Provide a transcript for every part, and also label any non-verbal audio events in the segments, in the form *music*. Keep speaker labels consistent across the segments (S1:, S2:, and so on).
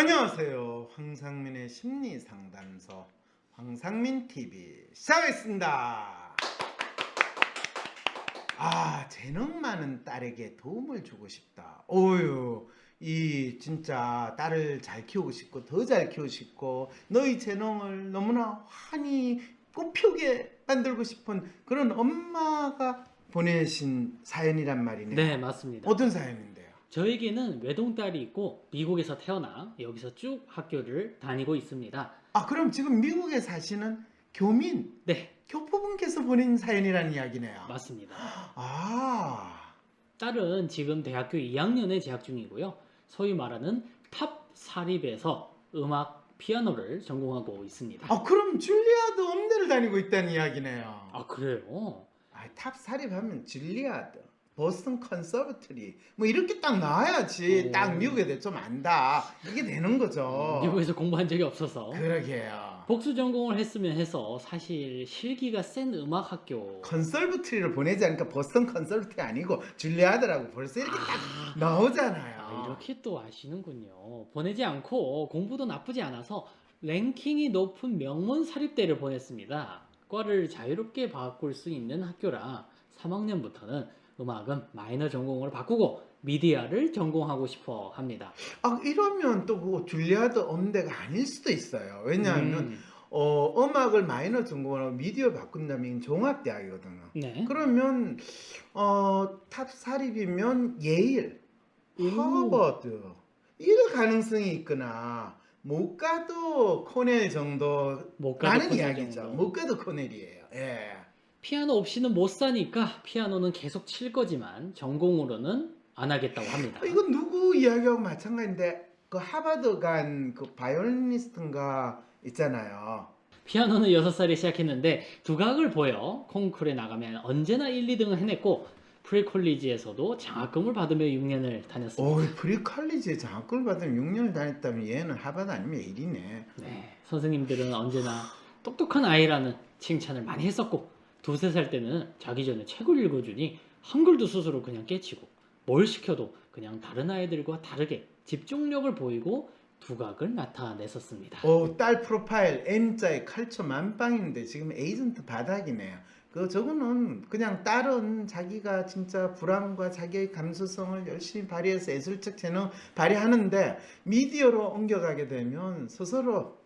S1: 안녕하세요. 황상민의 심리 상담소 황상민 TV 시작하겠습니다. 아 재능 많은 딸에게 도움을 주고 싶다. 오유 이 진짜 딸을 잘 키우고 싶고 더 잘 키우고 싶고 너희 재능을 너무나 환히 꽃피우게 만들고 싶은 그런 엄마가 보내신 사연이란 말이네요.
S2: 네, 맞습니다.
S1: 어떤 사연인데요?
S2: 저에게는 외동딸이 있고 미국에서 태어나 여기서 쭉 학교를 다니고 있습니다.
S1: 아 그럼 지금 미국에 사시는 교민
S2: 네,
S1: 교포분께서 보낸 사연이라는 이야기네요.
S2: 맞습니다.
S1: 아
S2: 딸은 지금 대학교 2학년에 재학 중이고요. 소위 말하는 탑 사립에서 음악 피아노를 전공하고 있습니다.
S1: 아 그럼 줄리아드 음대를 다니고 있다는 이야기네요.
S2: 아, 그래요?
S1: 아, 탑 사립하면 줄리아드, 보스턴 컨서버터리 뭐 이렇게 딱 나와야지
S2: 오.
S1: 딱 미국에 대해 좀 안다 이게 되는 거죠.
S2: 미국에서 공부한 적이 없어서
S1: 그러게요.
S2: 복수 전공을 했으면 해서 사실 실기가 센 음악 학교
S1: 컨설버트리를 보내지 않으니까 보스턴 컨설버터리 아니고 줄리아드라고 벌써 이렇게 딱 나오잖아요.
S2: 아, 이렇게 또 아시는군요. 보내지 않고 공부도 나쁘지 않아서 랭킹이 높은 명문 사립대를 보냈습니다. 과를 자유롭게 바꿀 수 있는 학교라 3학년부터는 음악은 마이너 전공을 바꾸고 미디어를 전공하고 싶어 합니다.
S1: 아 이러면 또 그거 줄리아드 음대가 아닐 수도 있어요. 왜냐하면
S2: 음,
S1: 어, 음악을 마이너 전공하고 미디어 바꾼다면 종합대학이거든요.
S2: 네.
S1: 그러면 어, 탑 사립이면 예일,
S2: 오.
S1: 하버드 이럴 가능성이 있거나 못 가도 코넬 정도
S2: 못 가도
S1: 라는
S2: 코넬
S1: 이야기죠.
S2: 정도.
S1: 못 가도 코넬이에요. 예.
S2: 피아노 없이는 못 사니까 피아노는 계속 칠 거지만 전공으로는 안 하겠다고 합니다.
S1: 어, 이건 누구 이야기하고 마찬가지인데 그 하버드 간 그 바이올리니스트인가 있잖아요.
S2: 피아노는 6살에 시작했는데 두각을 보여 콩쿠르에 나가면 언제나 1, 2등을 해냈고 프리콜리지에서도 장학금을 받으며 6년을 다녔습니다.
S1: 오, 프리칼리지에 장학금을 받으면 6년을 다녔다면 얘는 하버드 아니면 예일이네.
S2: 네, 선생님들은 언제나 똑똑한 아이라는 칭찬을 많이 했었고 두세 살 때는 자기 전에 책을 읽어주니 한글도 스스로 그냥 깨치고 뭘 시켜도 그냥 다른 아이들과 다르게 집중력을 보이고 두각을 나타냈었습니다.
S1: 오, 딸 프로파일 M자의 칼처 만빵인데 지금 에이전트 바닥이네요. 그 저거는 그냥 딸은 자기가 진짜 불안과 자기의 감수성을 열심히 발휘해서 예술적 재능 발휘하는데 미디어로 옮겨가게 되면 스스로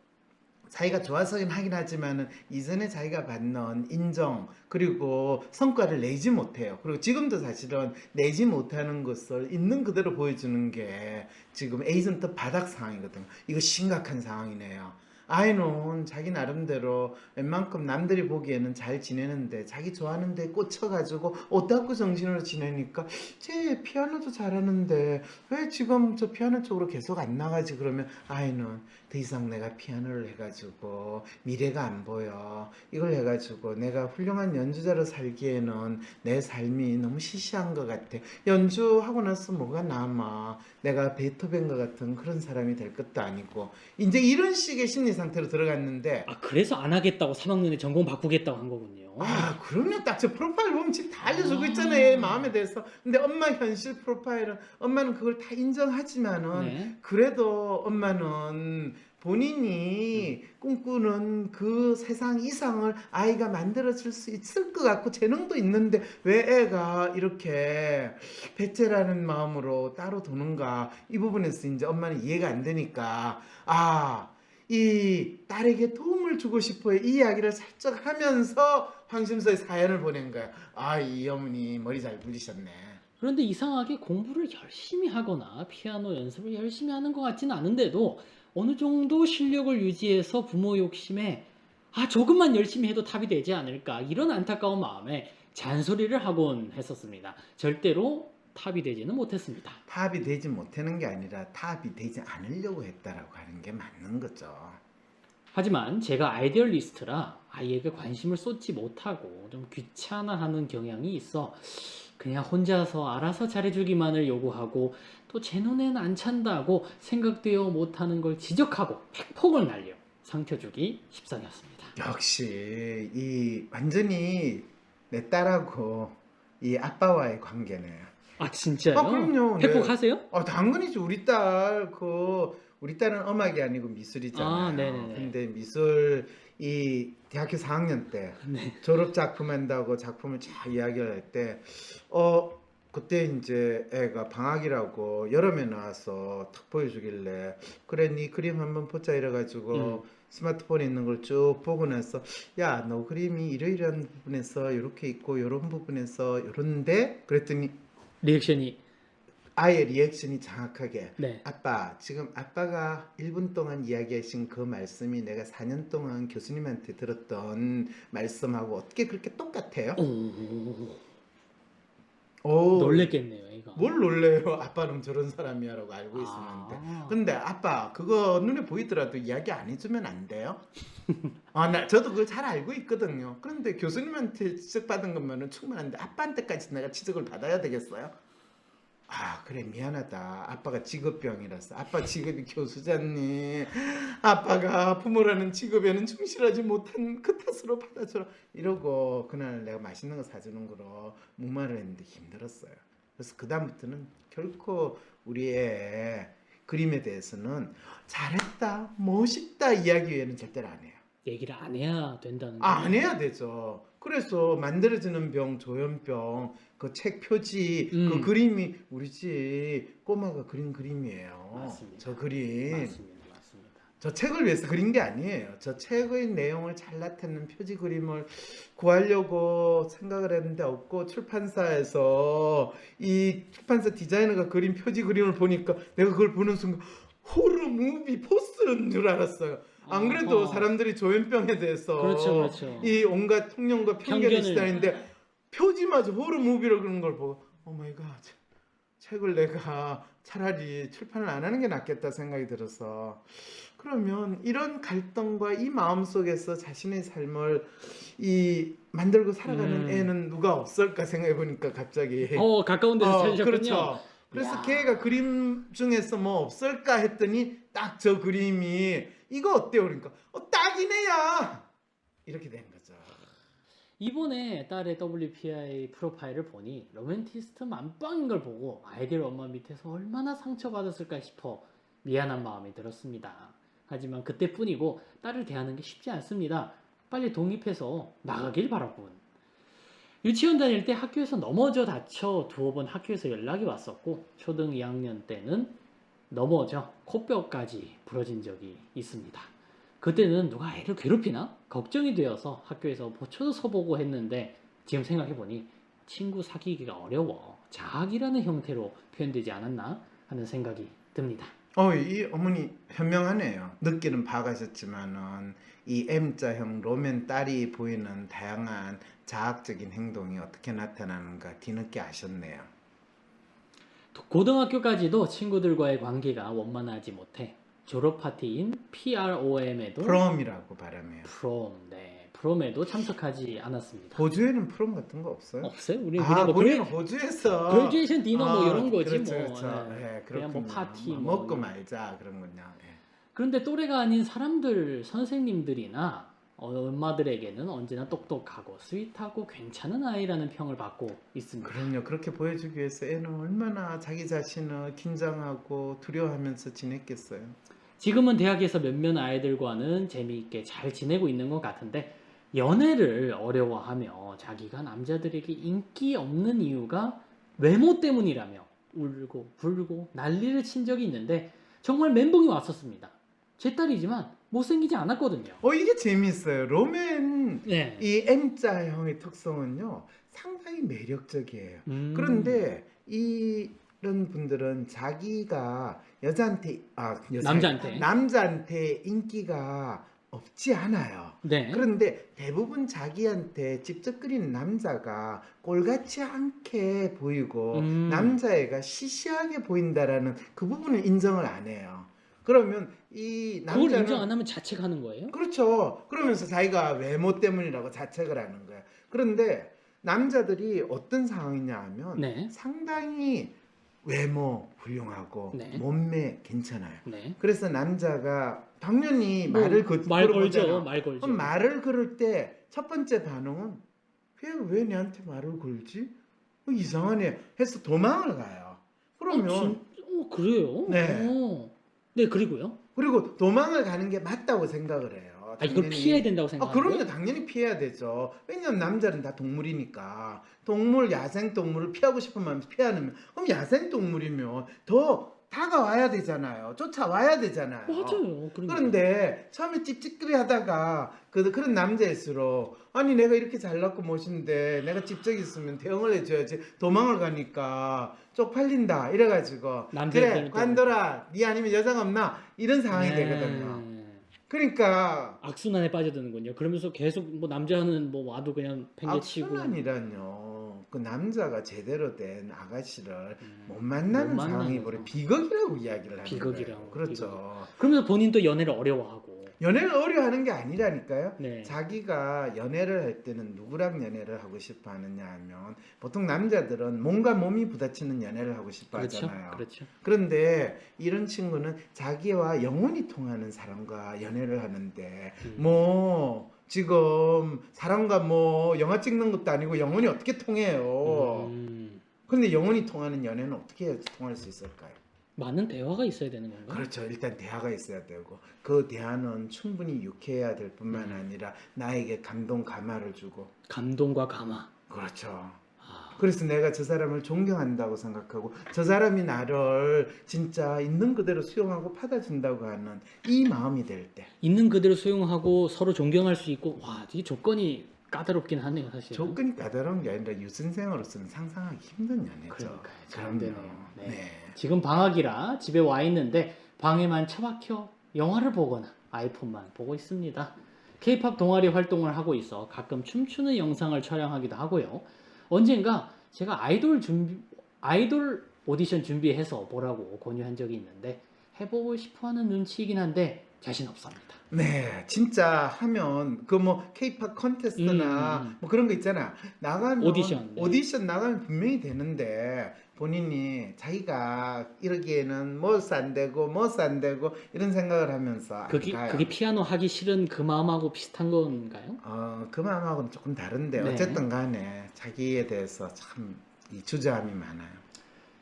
S1: 자기가 좋아서긴 하긴 하지만은 이전에 자기가 받는 인정 그리고 성과를 내지 못해요. 그리고 지금도 사실은 내지 못하는 것을 있는 그대로 보여주는 게 지금 에이전트 바닥 상황이거든요. 이거 심각한 상황이네요. 아이는 자기 나름대로 웬만큼 남들이 보기에는 잘 지내는데 자기 좋아하는 데 꽂혀가지고 오타쿠 정신으로 지내니까 쟤 피아노도 잘하는데 왜 지금 저 피아노 쪽으로 계속 안 나가지 그러면 아이는 더 이상 내가 피아노를 해가지고 미래가 안 보여. 이걸 해가지고 내가 훌륭한 연주자로 살기에는 내 삶이 너무 시시한 것 같아. 연주하고 나서 뭐가 남아? 내가 베토벤과 같은 그런 사람이 될 것도 아니고. 이제 이런 식의 심리 상태로 들어갔는데
S2: 아 그래서 안 하겠다고 3학년에 전공 바꾸겠다고 한 거군요.
S1: 아 그러면 딱저 프로파일 보면 지금 다 알려주고
S2: 아.
S1: 있잖아요. 얘 마음에 대해서. 근데 엄마 현실 프로파일은 엄마는 그걸 다 인정하지만은
S2: 네.
S1: 그래도 엄마는 본인이 꿈꾸는 그 세상 이상을 아이가 만들어줄 수 있을 것 같고 재능도 있는데 왜 애가 이렇게 배째라는 마음으로 따로 도는가? 이 부분에서 이제 엄마는 이해가 안 되니까. 아 이 딸에게 도움을 주고 싶어요. 이 이야기를 살짝 하면서 황심서에 사연을 보낸 거야. 아, 이 어머니 머리 잘 굴리셨네.
S2: 그런데 이상하게 공부를 열심히 하거나 피아노 연습을 열심히 하는 것 같지는 않은데도 어느 정도 실력을 유지해서 부모 욕심에 아 조금만 열심히 해도 탑이 되지 않을까 이런 안타까운 마음에 잔소리를 하곤 했었습니다. 절대로 탑이 되지는 못했습니다.
S1: 탑이 되지 못하는 게 아니라 탑이 되지 않으려고 했다라고 하는 게 맞는 거죠.
S2: 하지만 제가 아이디얼리스트라 아이에게 관심을 쏟지 못하고 좀 귀찮아하는 경향이 있어 그냥 혼자서 알아서 잘해주기만을 요구하고 또 제 눈에는 안 찬다고 생각되어 못하는 걸 지적하고 팩폭을 날려 상처 주기 십상이었습니다.
S1: 역시 이 완전히 내 딸하고 이 아빠와의 관계네요.
S2: 아 진짜요?
S1: 아, 그럼요. 네.
S2: 팩폭하세요?
S1: 아, 당근이지 우리 딸 그 우리 딸은 음악이 아니고 미술이잖아요.
S2: 아, 네네네.
S1: 근데 미술 이 대학교 4학년 때
S2: 네.
S1: 졸업 작품 한다고 작품을 쫙 이야기를 할 때 어 그때 이제 애가 방학이라고 여름에 나와서 탁 보여주길래 그래 네 그림 한번 보자 이래가지고
S2: 음.
S1: 스마트폰에 있는 걸 쭉 보고 나서 야 너 그림이 이러이러한 부분에서 이렇게 있고 이런 부분에서 이런데 그랬더니
S2: 리액션이
S1: 아예 리액션이 정확하게
S2: 네.
S1: 아빠 지금 아빠가 1분 동안 이야기하신 그 말씀이 내가 4년 동안 교수님한테 들었던 말씀하고 어떻게 그렇게 똑같아요?
S2: 오,
S1: 오,
S2: 놀랬겠네요, 이거.
S1: 뭘 놀래요? *laughs* 아빠는 저런 사람이야라고 알고 있었는데.
S2: 아.
S1: 근데 아빠 그거 눈에 보이더라도 이야기 안 해주면 안 돼요? *laughs* 아, 나 저도 그걸 잘 알고 있거든요. 그런데 교수님한테 지적 받은 것만은 충분한데 아빠한테까지 내가 지적을 받아야 되겠어요? 아 그래 미안하다. 아빠가 직업병이라서 아빠 직업이 교수잖니. 아빠가 부모라는 직업에는 충실하지 못한 그 탓으로 받아줘라. 이러고 그날 내가 맛있는 거 사주는 거로 목말을 했는데 힘들었어요. 그래서 그 다음부터는 결코 우리 애 그림에 대해서는 잘했다, 멋있다 이야기 외에는 절대로 안 해요.
S2: 얘기를 안 해야 된다는
S1: 아,
S2: 거죠.
S1: 안 해야 되죠. 그래서 만들어지는 병, 조현병, 그 책 표지,
S2: 음.
S1: 그 그림이 우리 집 꼬마가 그린 그림이에요.
S2: 맞습니다.
S1: 저 그림.
S2: 맞습니다, 맞습니다.
S1: 저 책을 위해서 그린 게 아니에요. 저 책의 내용을 잘 나타내는 표지 그림을 구하려고 생각을 했는데 없고 출판사에서 이 출판사 디자이너가 그린 표지 그림을 보니까 내가 그걸 보는 순간 호러 무비 포스터인 줄 알았어요. 안 그래도
S2: 아하.
S1: 사람들이 조현병에 대해서
S2: 그렇죠, 그렇죠.
S1: 이 온갖 통념과
S2: 편견을-
S1: 시달리는데 표지마저 호러 무비로 그런 걸 보고 오 마이 갓 책을 내가 차라리 출판을 안 하는 게 낫겠다 생각이 들어서 그러면 이런 갈등과 이 마음 속에서 자신의 삶을 이 만들고 살아가는
S2: 음.
S1: 애는 누가 없을까 생각해 보니까 갑자기
S2: 어, 가까운 데서
S1: 어,
S2: 찾으셨군요.
S1: 그렇죠. 그래서
S2: 야.
S1: 걔가 그림 중에서 뭐 없을까 했더니 딱 저 그림이 이거 어때요? 그러니까 어, 딱이네야 이렇게 된 거죠.
S2: 이번에 딸의 WPI 프로파일을 보니 로맨티스트 만빵인 걸 보고 아이들 엄마 밑에서 얼마나 상처받았을까 싶어 미안한 마음이 들었습니다. 하지만 그때뿐이고 딸을 대하는 게 쉽지 않습니다. 빨리 독립해서 나가길 바라군. 유치원 다닐 때 학교에서 넘어져 다쳐 두어 번 학교에서 연락이 왔었고 초등 2학년 때는 넘어져 코뼈까지 부러진 적이 있습니다. 그때는 누가 애를 괴롭히나 걱정이 되어서 학교에서 보초도 서보고 했는데 지금 생각해보니 친구 사귀기가 어려워 자학이라는 형태로 표현되지 않았나 하는 생각이 듭니다.
S1: 어, 이 어머니 현명하네요. 늦게는 봐가셨지만은 이 M자형 로맨 딸이 보이는 다양한 자학적인 행동이 어떻게 나타나는가 뒤늦게 아셨네요.
S2: 고등학교까지도 친구들과의 관계가 원만하지 못해 졸업 파티인 PROM에도
S1: 프롬이라고 발음해요.
S2: 프롬, 네, 프롬에도 참석하지 않았습니다.
S1: 호주에는 프롬 같은 거 없어요?
S2: 없어요? 우리
S1: 아,
S2: 그냥 뭐 그래,
S1: 호주에서
S2: 그레듀에이션 디너 뭐
S1: 아,
S2: 이런 거지
S1: 그렇죠,
S2: 뭐.
S1: 그렇죠.
S2: 네.
S1: 예,
S2: 그냥 뭐. 파티 뭐뭐
S1: 먹고. 말자 그런군요. 예.
S2: 그런데 또래가 아닌 사람들, 선생님들이나 엄마들에게는 언제나 똑똑하고 스윗하고 괜찮은 아이라는 평을 받고 있습니다.
S1: 그럼요. 그렇게 보여주기 위해서 애는 얼마나 자기 자신을 긴장하고 두려워하면서 지냈겠어요.
S2: 지금은 대학에서 몇몇 아이들과는 재미있게 잘 지내고 있는 것 같은데 연애를 어려워하며 자기가 남자들에게 인기 없는 이유가 외모 때문이라며 울고 불고 난리를 친 적이 있는데 정말 멘붕이 왔었습니다. 제 딸이지만 못생기지 않았거든요.
S1: 어 이게 재미있어요. 로맨
S2: 네.
S1: 이 M자형의 특성은요 상당히 매력적이에요.
S2: 음.
S1: 그런데 이런 분들은 자기가 여자한테 아 여자,
S2: 남자한테.
S1: 남자한테 인기가 없지 않아요.
S2: 네.
S1: 그런데 대부분 자기한테 직접 그리는 남자가 꼴같지 않게 보이고
S2: 음.
S1: 남자애가 시시하게 보인다라는 그 부분을 인정을 안 해요. 그러면 이
S2: 그걸
S1: 남자는
S2: 인정 안 하면 자책하는 거예요?
S1: 그렇죠. 그러면서 자기가 외모 때문이라고 자책을 하는 거야. 그런데 남자들이 어떤 상황이냐 하면
S2: 네.
S1: 상당히 외모 훌륭하고
S2: 네.
S1: 몸매 괜찮아요.
S2: 네.
S1: 그래서 남자가 당연히
S2: 뭐,
S1: 말을 그
S2: 말. 걸죠. 말 걸죠.
S1: 그럼 말을 걸을 때 첫 번째 반응은 걔왜 내한테 말을 걸지? 어, 이상하네 해서 도망을 가요. 그러면
S2: 어, 진... 어, 그래요?
S1: 네.
S2: 어. 네, 그리고요.
S1: 그리고 도망을 가는 게 맞다고 생각을 해요.
S2: 아, 이걸
S1: 당연히.
S2: 피해야 된다고
S1: 아,
S2: 생각하는
S1: 그럼요.
S2: 거예요?
S1: 당연히 피해야 되죠. 왜냐면 남자는 다 동물이니까. 동물, 야생 동물을 피하고 싶으면 피하는, 그럼 야생 동물이면 더 다가와야 되잖아요. 쫓아와야 되잖아요.
S2: 맞아요.
S1: 그런데 처음에 찝찝거리 하다가 그, 그런 남자일수록 아니 내가 이렇게 잘났고 멋있는데 내가 집적 있으면 대응을 해줘야지 도망을 가니까 쪽팔린다 이래가지고 그래
S2: 또-
S1: 관둬라 네 아니면 여자가 없나 이런 상황이
S2: 네.
S1: 되거든요 그러니까
S2: 악순환에 빠져드는군요. 그러면서 계속 뭐 남자는 뭐 와도 그냥 팽개치고
S1: 악순환이란요 그 남자가 제대로 된 아가씨를
S2: 음.
S1: 못 만나는
S2: 못
S1: 상황이
S2: 상황.
S1: 비극이라고 이야기를 하는
S2: 비극이라고,
S1: 거예요 그렇죠
S2: 그러면서 본인도 연애를 어려워하고
S1: 연애를 어려워하는 게 아니라니까요
S2: 네.
S1: 자기가 연애를 할 때는 누구랑 연애를 하고 싶어 하느냐 하면 보통 남자들은 몸과 몸이 부딪히는 연애를 하고 싶어
S2: 그렇죠.
S1: 하잖아요.
S2: 그렇죠.
S1: 그런데 이런 친구는 자기와 영혼이 통하는 사람과 연애를 하는데
S2: 음.
S1: 뭐 지금 사람과 뭐 영화 찍는 것도 아니고 영혼이 어떻게 통해요.
S2: 음.
S1: 근데 영혼이 통하는 연애는 어떻게 통할 수 있을까요?
S2: 많은 대화가 있어야 되는 건가요?
S1: 그렇죠. 일단 대화가 있어야 되고 그 대화는 충분히 유쾌해야 될 뿐만
S2: 음.
S1: 아니라 나에게 감동 감화를 주고
S2: 감동과 감화.
S1: 그렇죠.
S2: 아,
S1: 그래서 내가 저 사람을 존경한다고 생각하고 저 사람이 나를 진짜 있는 그대로 수용하고 받아준다고 하는 이 마음이 될 때.
S2: 있는 그대로 수용하고 서로 존경할 수 있고 와, 이 조건이 까다롭긴 하네요, 사실.
S1: 조건이 까다로운 게 아니라 유선생으로서는 상상하기 힘든 연애죠.
S2: 그러니까요. 잘
S1: 그럼요.
S2: 되네요. 네.
S1: 네.
S2: 지금 방학이라 집에 와 있는데 방에만 처박혀 영화를 보거나 아이폰만 보고 있습니다. K-팝 동아리 활동을 하고 있어 가끔 춤추는 영상을 촬영하기도 하고요. 언젠가 제가 아이돌 준비 아이돌 오디션 준비해서 보라고 권유한 적이 있는데 해보고 싶어하는 눈치이긴 한데 자신 없습니다.
S1: 네, 진짜 하면 그뭐 K-팝 컨테스트나
S2: 음, 음.
S1: 뭐 그런 거 있잖아. 나가면
S2: 오디션, 네.
S1: 오디션 나가면 분명히 되는데 본인이 자기가 이러기에는 뭐스 안 되고 뭐스 안 되고 이런 생각을 하면서 안
S2: 그게
S1: 가요.
S2: 그게 피아노 하기 싫은 그 마음하고 비슷한 건가요?
S1: 어, 그 마음하고는 조금 다른데
S2: 네.
S1: 어쨌든 간에 자기에 대해서 참 이 주저함이 많아요.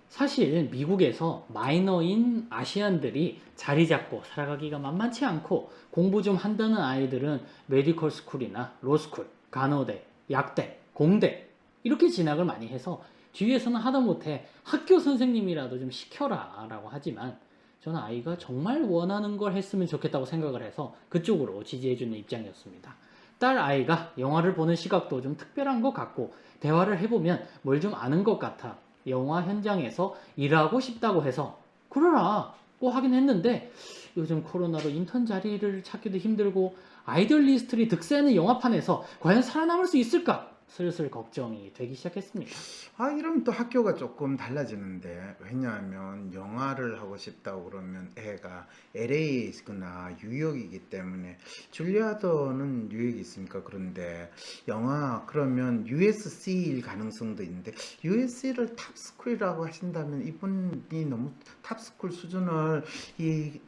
S2: 사실 미국에서 마이너인 아시안들이 자리 잡고 살아가기가 만만치 않고 공부 좀 한다는 아이들은 메디컬 스쿨이나 로스쿨, 간호대, 약대, 공대 이렇게 진학을 많이 해서 뒤에서는 하다못해 학교 선생님이라도 좀 시켜라 라고 하지만 저는 아이가 정말 원하는 걸 했으면 좋겠다고 생각을 해서 그쪽으로 지지해주는 입장이었습니다. 딸 아이가 영화를 보는 시각도 좀 특별한 것 같고 대화를 해보면 뭘 좀 아는 것 같아 영화 현장에서 일하고 싶다고 해서 그러라 고 하긴 했는데 요즘 코로나로 인턴 자리를 찾기도 힘들고 아이돌 리스트리 득세하는 영화판에서 과연 살아남을 수 있을까 슬슬 걱정이 되기 시작했습니다.
S1: 아 이러면 또 학교가 조금 달라지는데 왜냐하면 영화를 하고 싶다고 그러면 애가 LA거나 뉴욕이기 때문에 줄리아더는 뉴욕이 있으니까 그런데 영화 그러면 USC일 가능성도 있는데 USC를 탑스쿨이라고 하신다면 이분이 너무 탑스쿨 수준을 이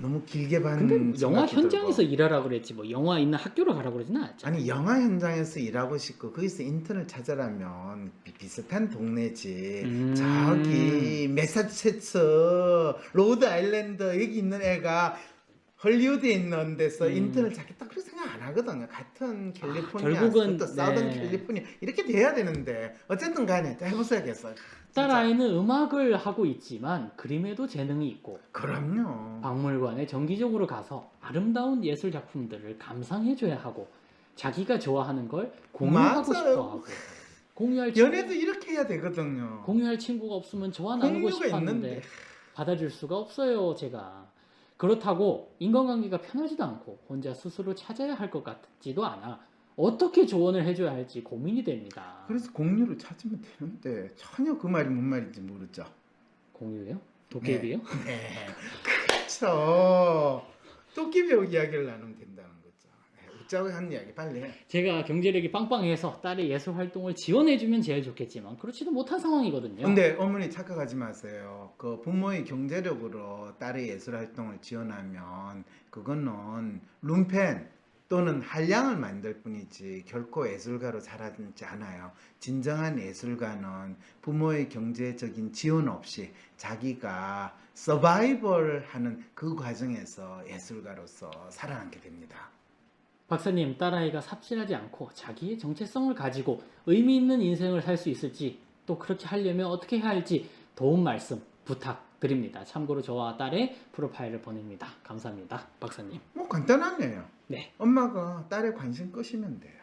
S1: 너무 길게 반
S2: 근데 영화 현장에서
S1: 들고.
S2: 일하라 그랬지 뭐 영화 있는 학교로 가라 그러지는 않았잖아.
S1: 아니 영화 현장에서 일하고 싶고 거기서 인턴을 찾으라면 비- 비슷한 동네지
S2: 음.
S1: 저기 매사추세츠 로드 아일랜드 여기 있는 애가 헐리우드에 있는 데서
S2: 음.
S1: 인턴을 찾겠다 그런 생각 안 하거든요 같은 캘리포니아
S2: 결국은,
S1: 또 사우던
S2: 네.
S1: 캘리포니아 이렇게 돼야 되는데 어쨌든 간에 또 해보셔야겠어요
S2: 딸. 아이는 음악을 하고 있지만 그림에도 재능이 있고
S1: 그럼요
S2: 박물관에 정기적으로 가서 아름다운 예술 작품들을 감상해줘야 하고 자기가 좋아하는 걸 공유하고
S1: 맞아요.
S2: 싶어하고 공유할 친구,
S1: 연애도 이렇게 해야 되거든요
S2: 공유할 친구가 없으면 저와 나누고 싶었는데 받아줄 수가 없어요 제가 그렇다고 인간관계가 편하지도 않고 혼자 스스로 찾아야 할 것 같지도 않아 어떻게 조언을 해줘야 할지 고민이 됩니다
S1: 그래서 공유를 찾으면 되는데 전혀 그 말이 뭔 말인지 모르죠
S2: 공유요? 도깨비요?
S1: 네, 그렇죠. 토끼배우 이야기를 나누면 된다는 웃자고 한 이야기 빨리 해.
S2: 제가 경제력이 빵빵해서 딸의 예술 활동을 지원해주면 제일 좋겠지만 그렇지도 못한 상황이거든요.
S1: 근데 어머니 착각하지 마세요. 그 부모의 경제력으로 딸의 예술 활동을 지원하면 그거는 룸펜 또는 한량을 만들 뿐이지 결코 예술가로 자라지 않아요. 진정한 예술가는 부모의 경제적인 지원 없이 자기가 서바이벌 하는 그 과정에서 예술가로서 살아남게 됩니다.
S2: 박사님, 딸아이가 삽질하지 않고 자기의 정체성을 가지고 의미 있는 인생을 살 수 있을지 또 그렇게 하려면 어떻게 해야 할지 도움 말씀 부탁드립니다. 참고로 저와 딸의 프로파일을 보냅니다. 감사합니다. 박사님.
S1: 뭐 간단하네요.
S2: 네.
S1: 엄마가 딸에 관심 끄시면 돼요.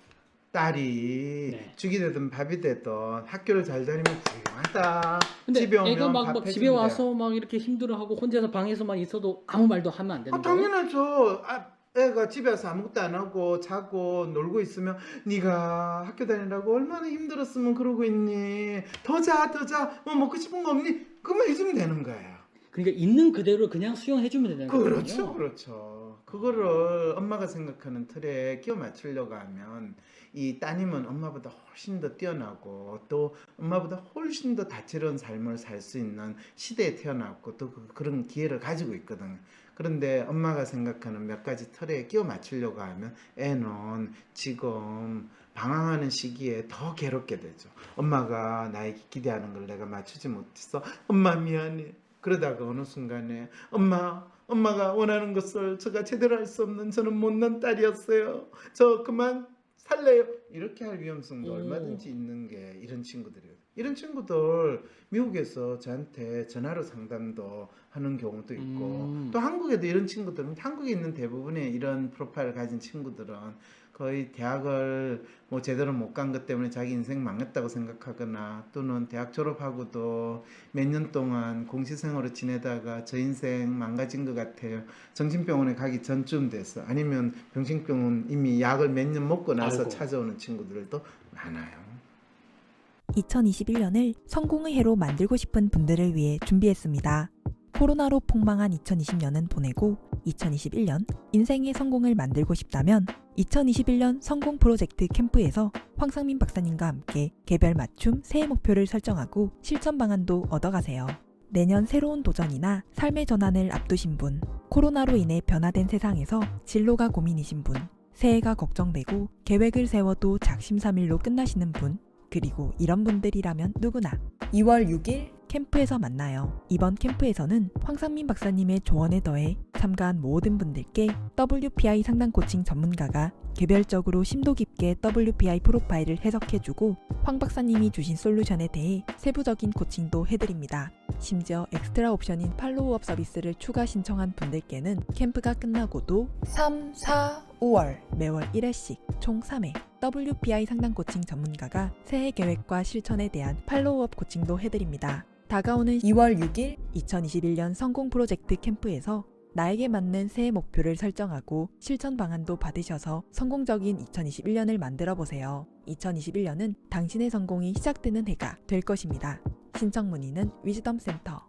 S1: 딸이
S2: 네.
S1: 죽이 되든 밥이 되든 학교를 잘 다니면 훌륭하다.
S2: 근데
S1: 집에 오면
S2: 애가 막,
S1: 밥
S2: 막 집에
S1: 해주면
S2: 와서 막 이렇게 힘들어하고 혼자서 방에서만 있어도 아무 말도 하면 안 되는
S1: 아,
S2: 거예요?
S1: 당연하죠. 아, 애가 집에 와서 아무것도 안 하고 자고 놀고 있으면 네가 학교 다니라고 얼마나 힘들었으면 그러고 있니? 더 자, 더 자. 뭐 먹고 싶은 거 없니? 그만 해주면 되는 거예요.
S2: 그러니까 있는 그대로 그냥 수용해주면 되는 거예요.
S1: 그렇죠, 그렇죠. 그거를 엄마가 생각하는 틀에 끼워 맞추려고 하면 이 따님은 엄마보다 훨씬 더 뛰어나고 또 엄마보다 훨씬 더 다채로운 삶을 살 수 있는 시대에 태어났고 또 그- 그런 기회를 가지고 있거든. 그런데 엄마가 생각하는 몇 가지 틀에 끼워 맞추려고 하면 애는 지금 방황하는 시기에 더 괴롭게 되죠. 엄마가 나에게 기대하는 걸 내가 맞추지 못했어. 엄마 미안해. 그러다가 어느 순간에 엄마 엄마가 원하는 것을 제가 제대로 할 수 없는 저는 못난 딸이었어요. 저 그만 살래요. 이렇게 할 위험성도
S2: 오.
S1: 얼마든지 있는 게 이런 친구들이에요. 이런 친구들 미국에서 저한테 전화로 상담도 하는 경우도 있고
S2: 음.
S1: 또 한국에도 이런 친구들은 한국에 있는 대부분의 이런 프로파일을 가진 친구들은 거의 대학을 뭐 제대로 못 간 것 때문에 자기 인생 망했다고 생각하거나 또는 대학 졸업하고도 몇 년 동안 공시생으로 지내다가 저 인생 망가진 것 같아요. 정신병원에 가기 전쯤 돼서 아니면 병신병원 이미 약을 몇 년 먹고 나서
S2: 아이고.
S1: 찾아오는 친구들도 많아요.
S3: 2021년을 성공의 해로 만들고 싶은 분들을 위해 준비했습니다. 코로나로 폭망한 2020년은 보내고 2021년 인생의 성공을 만들고 싶다면 2021년 성공 프로젝트 캠프에서 황상민 박사님과 함께 개별 맞춤 새해 목표를 설정하고 실천 방안도 얻어가세요. 내년 새로운 도전이나 삶의 전환을 앞두신 분, 코로나로 인해 변화된 세상에서 진로가 고민이신 분, 새해가 걱정되고 계획을 세워도 작심삼일로 끝나시는 분, 그리고 이런 분들이라면 누구나 2월 6일 캠프에서 만나요. 이번 캠프에서는 황상민 박사님의 조언에 더해 참가한 모든 분들께 WPI 상담 코칭 전문가가 개별적으로 심도 깊게 WPI 프로파일을 해석해주고 황 박사님이 주신 솔루션에 대해 세부적인 코칭도 해드립니다. 심지어 엑스트라 옵션인 팔로우업 서비스를 추가 신청한 분들께는 캠프가 끝나고도 3, 4, 5월 매월 1회씩 총 3회 WPI 상담 코칭 전문가가 새해 계획과 실천에 대한 팔로우업 코칭도 해드립니다. 다가오는 2월 6일 2021년 성공 프로젝트 캠프에서 나에게 맞는 새해 목표를 설정하고 실천 방안도 받으셔서 성공적인 2021년을 만들어 보세요. 2021년은 당신의 성공이 시작되는 해가 될 것입니다. 신청 문의는 위즈덤 센터